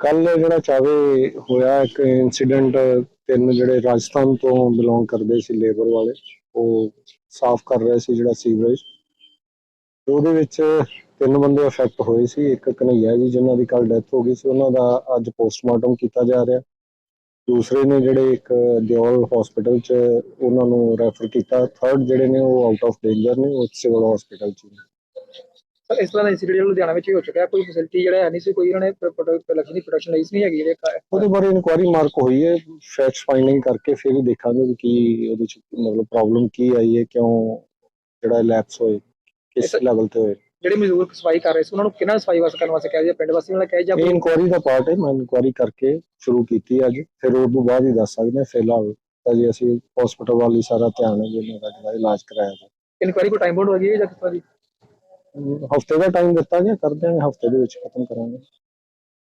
ਕੱਲ ਜਿਹੜਾ ਚਾਵੇ ਹੋਇਆ, ਇੱਕ ਇਨਸੀਡੈਂਟ ਤਿੰਨ ਜਿਹੜੇ ਰਾਜਸਥਾਨ ਤੋਂ ਬਿਲੋਂਗ ਕਰਦੇ ਸੀ ਲੇਬਰ ਵਾਲੇ, ਉਹ ਸਾਫ਼ ਕਰ ਰਹੇ ਸੀ ਜਿਹੜਾ ਸੀਵਰੇਜ ਉਹਦੇ ਵਿੱਚ ਤਿੰਨ ਬੰਦੇ ਅਫੈਕਟ ਹੋਏ ਸੀ, ਇੱਕ ਕਨਈਆ ਜੀ, ਜਿਨ੍ਹਾਂ ਦੀ ਕੱਲ ਡੈਥ ਹੋ ਗਈ ਸੀ, ਉਹਨਾਂ ਦਾ ਅੱਜ ਪੋਸਟਮਾਰਟਮ ਕੀਤਾ ਜਾ ਰਿਹਾ। ਦੂਸਰੇ ਨੇ ਜਿਹੜੇ ਇੱਕ ਦਿਓਲ ਹਸਪੀਟਲ 'ਚ ਉਹਨਾਂ ਨੂੰ ਰੈਫਰ ਕੀਤਾ। ਥਰਡ ਜਿਹੜੇ ਨੇ ਉਹ ਆਊਟ ਆਫ ਡੇਂਜਰ ਨੇ, ਉਹ ਸਿਵਲ ਹਸਪੀਟਲ 'ਚ ਨੇ। ਸਰ ਇਸ ਤਰ੍ਹਾਂ ਦਾ ਇਨਸੀਡੈਂਟ ਲੁਧਿਆਣਾ ਵਿੱਚ ਹੀ ਹੋ ਚੁੱਕਾ ਹੈ ਕੋਈ ਫੈਸਿਲਿਟੀ ਜਿਹੜਾ ਹੈ ਨਹੀਂ ਸੀ ਕੋਈ ਇਹਨਾਂ ਨੇ ਪ੍ਰੋਡਕਟ ਦੀ ਪ੍ਰੋਡਕਸ਼ਨ ਲਈ ਨਹੀਂ ਹੈਗੀ ਜਿਹੜੇ ਉਹਦੇ ਬਾਰੇ ਇਨਕੁਆਇਰੀ ਮਾਰਕ ਹੋਈ ਹੈ ਫੈਕਟਸ ਫਾਈਂਡਿੰਗ ਕਰਕੇ ਫਿਰ ਹੀ ਦੇਖਾਂਗੇ ਵੀ ਕੀ ਉਹਦੇ 'ਚ ਮਤਲਬ ਪ੍ਰੋਬਲਮ ਕੀ ਆਈ ਹੈ ਕਿਉਂ ਜਿਹੜਾ ਲੈਪਸ ਹੋਏ ਕਿਸ ਲੈਵਲ ਤੇ ਹੋਏ। ਜਿਹੜੇ ਮਜ਼ਦੂਰ ਸਫ਼ਾਈ ਕਰ ਰਹੇ ਸੀ ਉਹਨਾਂ ਨੂੰ ਕਿੰਨਾ ਸਫ਼ਾਈ ਵਾਸਤੇ ਕਰਨ ਵਾਸਤੇ ਕਿਹਾ ਜੀ ਪਿੰਡ ਵਾਸੀਆਂ ਨੇ ਕਿਹਾ ਜਾਂ ਕੋਈ ਇਨਕੁਆਇਰੀ ਦਾ ਪਾਰਟ ਹੈ ਮੈਂ ਇਨਕੁਆਇਰੀ ਕਰਕੇ ਸ਼ੁਰੂ ਕੀਤੀ ਅੱਜ। ਫਿਰ ਉਹ ਤੋਂ ਬਾਅਦ ਹੀ ਦੱਸ ਸਕਦੇ ਹਾਂ ਫਿਲਹਾਲ ਤਾਂ ਜੀ ਅਸੀਂ ਹਸਪੀਟਲ ਵੱਲ ਸਾਰਾ ਧਿਆਨ ਹੈ ਜੀ ਜਿਹੜਾ ਇਲਾਜ ਕਰਾਇਆ ਜਾਏ ਇਨਕੁਆਇਰੀ ਕੋ ਟਾਈਮ ਬਾਉਂਡ ਹੋ ਗਈ ਹੈ ਜਾਂ ਕਿਸ ਤਰ੍ਹਾਂ ਦੀ? ਹਫ਼ਤੇ ਦਾ ਟਾਈਮ ਦਿੱਤਾ ਗਿਆ ਕਰ ਦਿਆਂਗੇ ਹਫ਼ਤੇ ਦੇ ਵਿੱਚ ਖਤਮ ਕਰਾਂਗੇ।